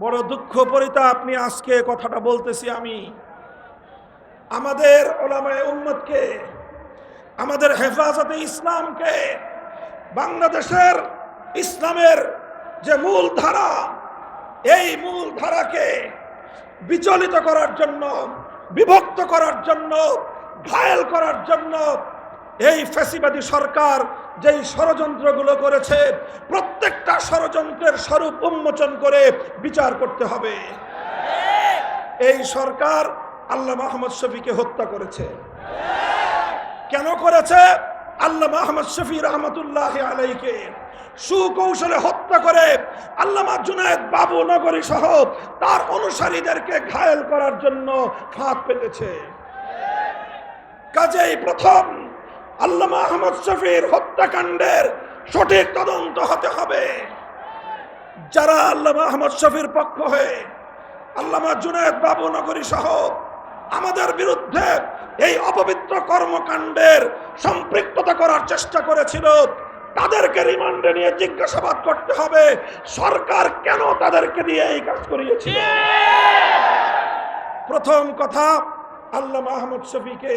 বড় দুঃখ পরিতা আপনি আজকে কথাটা বলতেছি আমি। আমাদের ওলামায় উম্মতকে, আমাদের হেফাজতে ইসলামকে, বাংলাদেশের ইসলামের যে মূল ধারা এই মূল ধারাকে বিচলিত করার জন্য, বিভক্ত করার জন্য, ঘায়েল করার জন্য এই ফ্যাসিবাদী সরকার যেই ষড়যন্ত্রগুলো করেছে, প্রত্যেকটা ষড়যন্ত্রের স্বরূপ উন্মোচন করে বিচার করতে হবে। এই সরকার আল্লাহ মাহমদ শফিকে হত্যা করেছে। কেন করেছে? আল্লাহ মাহমদ শফি রহমতুল্লাহ আলাইকে সুকৌশলে হত্যা করে আল্লামা জুনায়দ বাবু নগরী সহ তার অনুসারীদেরকে ঘায়েল করার জন্য ফাঁক পেতেছে। কাজেই প্রথম আল্লামা আহমদ শফির হত্যাকাণ্ডের সঠিক তদন্ত হতে হবে। যারা আল্লামা আহমদ শফির পক্ষ হয়ে আল্লামা জুনায়দ বাবু নগরী সহ আমাদের বিরুদ্ধে এই অপবিত্র কর্মকাণ্ডের সম্পৃক্ততা করার চেষ্টা করেছিল তাদেরকে রিমান্ডে নিয়ে জিজ্ঞাসাবাদ করতে হবে সরকার কেন তাদেরকে দিয়ে এই কাজ করিয়েছিল? প্রথম কথা আল্লাহ আহমদ শফিকে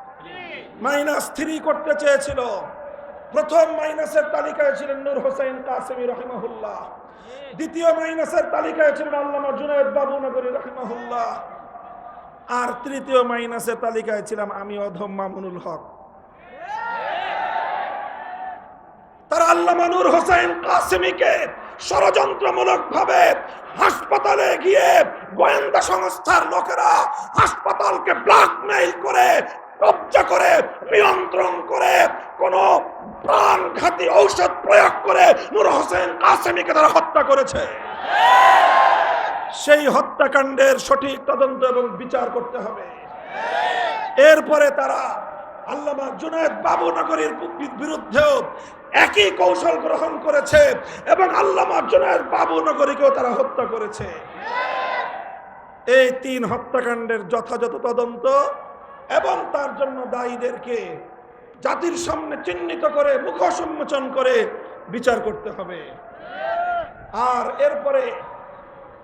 মাইনাস থ্রি করতে চেয়েছিল। প্রথম মাইনাসের তালিকায় ছিলেন নূর হোসেন কাসেমি রহিমাহুল্লাহ। দ্বিতীয় মাইনাসের তালিকায় ছিলেন আল্লামা জুনায়দ বাবু নগরী রহিমাহুল্লাহ। আর তৃতীয় মাইনাসের তালিকায় ছিলাম আমি অধম মামুনুল হক। তারা আল্লামা নূর হোসেন কাসেমিকে ষড়যন্ত্রমূলক ভাবে হাসপাতালে গিয়ে গোয়েন্দা সংস্থার লোকেরা হাসপাতালকে ব্ল্যাকমেইল করে কবজা করে, নিয়ন্ত্রণ করে, কোন প্রাণঘাতী ঔষধ প্রয়োগ করে নূর হোসেন কাসেমিকে তারা হত্যা করেছে। সেই হত্যাকাণ্ডের সঠিক তদন্ত এবং বিচার করতে হবে। এরপরে তারা আল্লামা জুনায়দ বাবুনগরীর বিরুদ্ধেও একই কৌশল গ্রহণ করেছে এবং আল্লামা জুনায়দ বাবুনগরীকেও তারা হত্যা করেছে। এই তিন হত্যাকাণ্ডের যথাযথ তদন্ত এবং তার জন্য দায়ীদেরকে জাতির সামনে চিহ্নিত করে মুখ সম্মোচন করে বিচার করতে হবে। আর এরপরে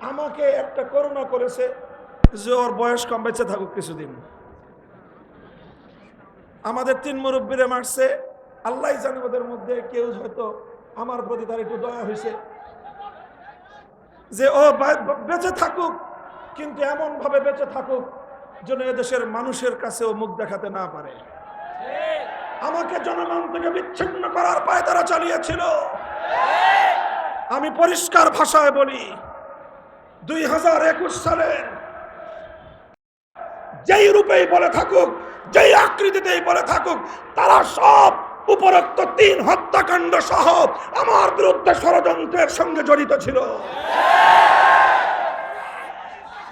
আমাকে একটা করুণা করেছে যে ওর বয়স কম, বেঁচে থাকুক কিছুদিন। আমাদের তিন মুরব্বীরে মারছে, আল্লাহ জানে ওদের মধ্যে কেউ হয়তো আমার প্রতি তার একটু দয়া হয়েছে। যে ও বেঁচে থাকুক, কিন্তু এমন ভাবে বেঁচে থাকুক যেন এদেশের মানুষের কাছেও মুখ দেখাতে না পারে। আমাকে জনগণ থেকে বিচ্ছিন্ন করার পায় তারা চালিয়েছিল। আমি পরিষ্কার ভাষায় বলি, দুই হাজার একুশ সালে যেই রূপেই বলে থাকুক, যেই আকৃতিতেই বলে থাকুক, তারা সব উপরোক্ত তিন হত্যাকাণ্ড সহ আমার বিরুদ্ধে ষড়যন্ত্রের সঙ্গে জড়িত ছিল।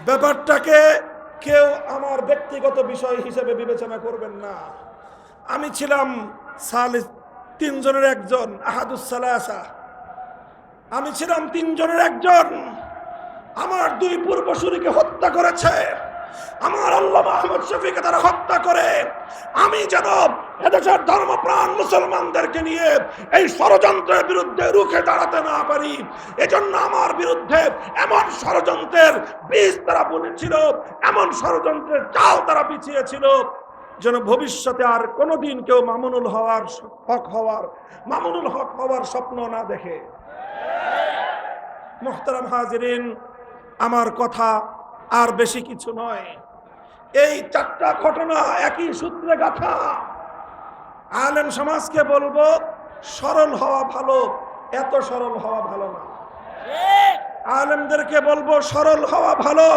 ব্যাপারটাকে কেউ আমার ব্যক্তিগত বিষয় হিসেবে বিবেচনা করবেন না। আমি ছিলাম সালে তিনজনের একজন আহাদুসালাসা আমি ছিলাম তিনজনের একজন। আমার দুই পূর্বসূরিকে হত্যা করেছে। আমার আল্লাহ আহমদ শফিকে তারা হত্যা করে। আমি যেন এদেশের ধর্মপ্রাণ মুসলমানদেরকে নিয়ে এই ষড়যন্ত্রের বিরুদ্ধে রুখে দাঁড়াতে না পারি। এজন্য আমার বিরুদ্ধে এমন ষড়যন্ত্রের বীজ তারা বুনেছিল, এমন ষড়যন্ত্রের চাল তারা বিছিয়েছিল যেন ভবিষ্যতে আর কোনোদিন কেউ মামুনুল হওয়ার হক হওয়ার, মামুনুল হক হওয়ার স্বপ্ন না দেখে। মোহতারাম হাজিরিন, আমার কথা আর বেশি কিছু নয়। এই চারটা ঘটনা একই সূত্রে গাথা। আলেম সমাজকে বলব, সরল হওয়া ভালো, এত সরল হওয়া ভালো না। আলেমদেরকে বলব, সরল হওয়া ভালো,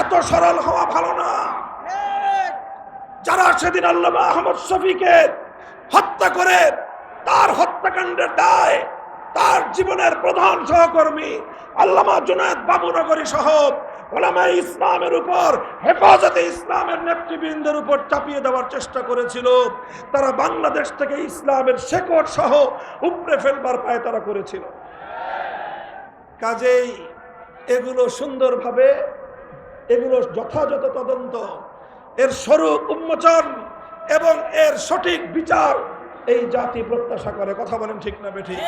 এত সরল হওয়া ভালো না। যারা সেদিন আল্লামা আহমদ শফিকে হত্যা করে, তার হত্যাকাণ্ডের দায়, তার জীবনের প্রধান সহকর্মী আল্লামা জুনায়দ বাবুনগরী সহ ওলামা ইসলামের উপর, হেফাজতে ইসলামের নেতৃবৃন্দের উপর চাপিয়ে দেওয়ার চেষ্টা করেছিল। তারা বাংলাদেশ থেকে ইসলামের শেকড় সহ উপড়ে ফেলবার পায় তারা করেছিল। কাজেই এগুলো সুন্দরভাবে, এগুলো যথাযথ তদন্ত, এর স্বরূপ উন্মোচন এবং এর সঠিক বিচার এই জাতি প্রত্যাশা করে। কথা বলেন ঠিক না বেঠিক?